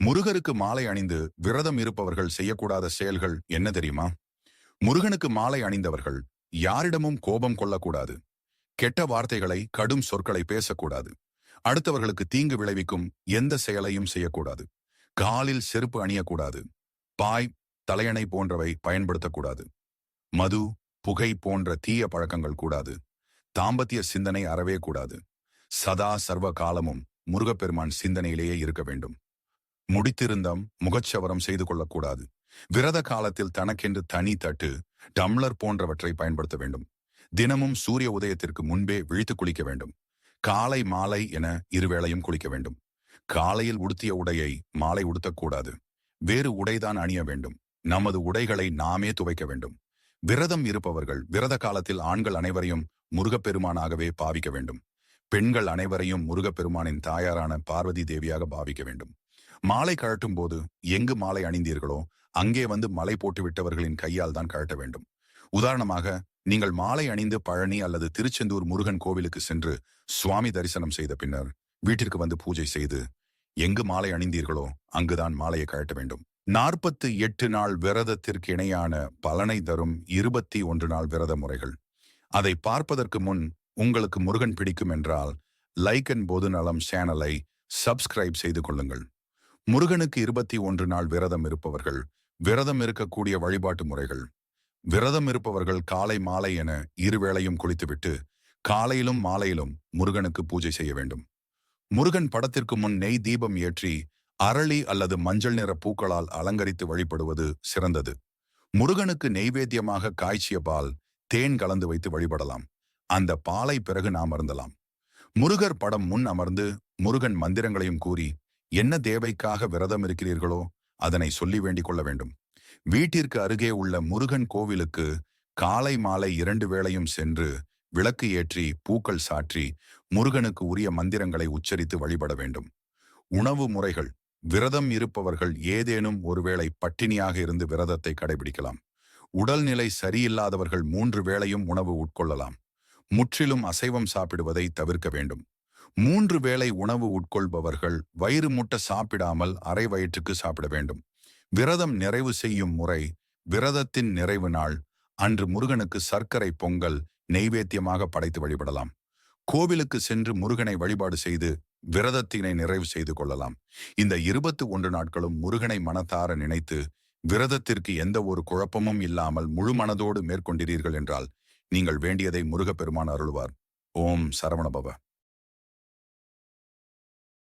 முருகருக்கு மாலை அணிந்து விரதம் இருப்பவர்கள் செய்யக்கூடாத செயல்கள் என்ன தெரியுமா? முருகனுக்கு மாலை அணிந்தவர்கள் யாரிடமும் கோபம் கொள்ளக்கூடாது. கெட்ட வார்த்தைகளை கடும் சொற்களை பேசக்கூடாது. அடுத்தவர்களுக்கு தீங்கு விளைவிக்கும் எந்த செயலையும் செய்யக்கூடாது. காலில் செருப்பு அணியக்கூடாது. பாய் தலையணை போன்றவை பயன்படுத்தக்கூடாது. மது புகை போன்ற தீய பழக்கங்கள் கூடாது. தாம்பத்திய சிந்தனை அறவே கூடாது. சதா சர்வ காலமும் முருகப்பெருமான் சிந்தனையிலேயே இருக்க வேண்டும். முடித்திருந்தம் முகச்சவரம் செய்து கொள்ளக்கூடாது. விரத காலத்தில் தனக்கென்று தனி தட்டு டம்ளர் போன்றவற்றை பயன்படுத்த வேண்டும். தினமும் சூரிய உதயத்திற்கு முன்பே விழித்து குளிக்க வேண்டும். காலை மாலை என இருவேளையும் குளிக்க வேண்டும். காலையில் உடுத்திய உடையை மாலை உடுத்தக்கூடாது. வேறு உடைதான் அணிய வேண்டும். நமது உடைகளை நாமே துவைக்க வேண்டும். விரதம் இருப்பவர்கள் விரத காலத்தில் ஆண்கள் அனைவரையும் முருகப்பெருமானாகவே பாவிக்க வேண்டும். பெண்கள் அனைவரையும் முருகப்பெருமானின் தாயாரான பார்வதி தேவியாக பாவிக்க வேண்டும். மாலை கழட்டும் போது எங்கு மாலை அணிந்தீர்களோ அங்கே வந்து மலை போட்டு விட்டவர்களின் கையால் தான் கழட்ட வேண்டும். உதாரணமாக நீங்கள் மாலை அணிந்து பழனி அல்லது திருச்செந்தூர் முருகன் கோவிலுக்கு சென்று சுவாமி தரிசனம் செய்த பின்னர் வீட்டிற்கு வந்து பூஜை செய்து எங்கு மாலை அணிந்தீர்களோ அங்குதான் மாலையை கழட்ட வேண்டும். நாற்பத்து எட்டு நாள் விரதத்திற்கு இணையான பலனை தரும் இருபத்தி ஒன்று நாள் விரத முறைகள். அதை பார்ப்பதற்கு முன் உங்களுக்கு முருகன் பிடிக்கும் என்றால் லைக் அண்ட் பொது நலம் சேனலை சப்ஸ்கிரைப் செய்து கொள்ளுங்கள். முருகனுக்கு இருபத்தி ஒன்று நாள் விரதம் இருப்பவர்கள் விரதம் இருக்கக்கூடிய வழிபாட்டு முறைகள். விரதம் இருப்பவர்கள் காலை மாலை என இருவேளையும் குளித்துவிட்டு காலையிலும் மாலையிலும் முருகனுக்கு பூஜை செய்ய வேண்டும். முருகன் படத்திற்கு முன் நெய் தீபம் ஏற்றி அரளி அல்லது மஞ்சள் நிற பூக்களால் அலங்கரித்து வழிபடுவது சிறந்தது. முருகனுக்கு நெய்வேத்தியமாக காய்ச்சிய பால் தேன் கலந்து வைத்து வழிபடலாம். அந்த பாலை பிறகு நாம் அருந்தலாம். முருகர் படம் முன் அமர்ந்து முருகன் மந்திரங்களையும் கூறி என்ன தேவைக்காக விரதம் இருக்கிறீர்களோ அதனை சொல்லி வேண்டிக் கொள்ள வேண்டும். வீட்டிற்கு அருகே உள்ள முருகன் கோவிலுக்கு காலை மாலை இரண்டு வேளையும் சென்று விளக்கு ஏற்றி பூக்கள் சாற்றி முருகனுக்கு உரிய மந்திரங்களை உச்சரித்து வழிபட வேண்டும். உணவு முறைகள் விரதம் இருப்பவர்கள் ஏதேனும் ஒருவேளை பட்டினியாக இருந்து விரதத்தை கடைபிடிக்கலாம். உடல்நிலை சரியில்லாதவர்கள் மூன்று வேளையும் உணவு உட்கொள்ளலாம். முற்றிலும் அசைவம் சாப்பிடுவதை தவிர்க்க வேண்டும். மூன்று வேளை உணவு உட்கொள்பவர்கள் வயிறு முட்ட சாப்பிடாமல் அரை வயிற்றுக்கு சாப்பிட வேண்டும். விரதம் நிறைவு செய்யும் முறை விரதத்தின் நிறைவு நாள். அன்று முருகனுக்கு சர்க்கரை பொங்கல் நெய்வேத்தியமாக படைத்து வழிபடலாம். கோவிலுக்கு சென்று முருகனை வழிபாடு செய்து விரதத்தினை நிறைவு செய்து கொள்ளலாம். இந்த இருபத்து ஒன்று நாட்களும் முருகனை மனத்தார நினைத்து விரதத்திற்கு எந்த ஒரு குழப்பமும் இல்லாமல் முழு மனதோடு மேற்கொண்டீர்கள் என்றால் நீங்கள் வேண்டியதை முருகப்பெருமான் அருள்வார். ஓம் சரவணபவ.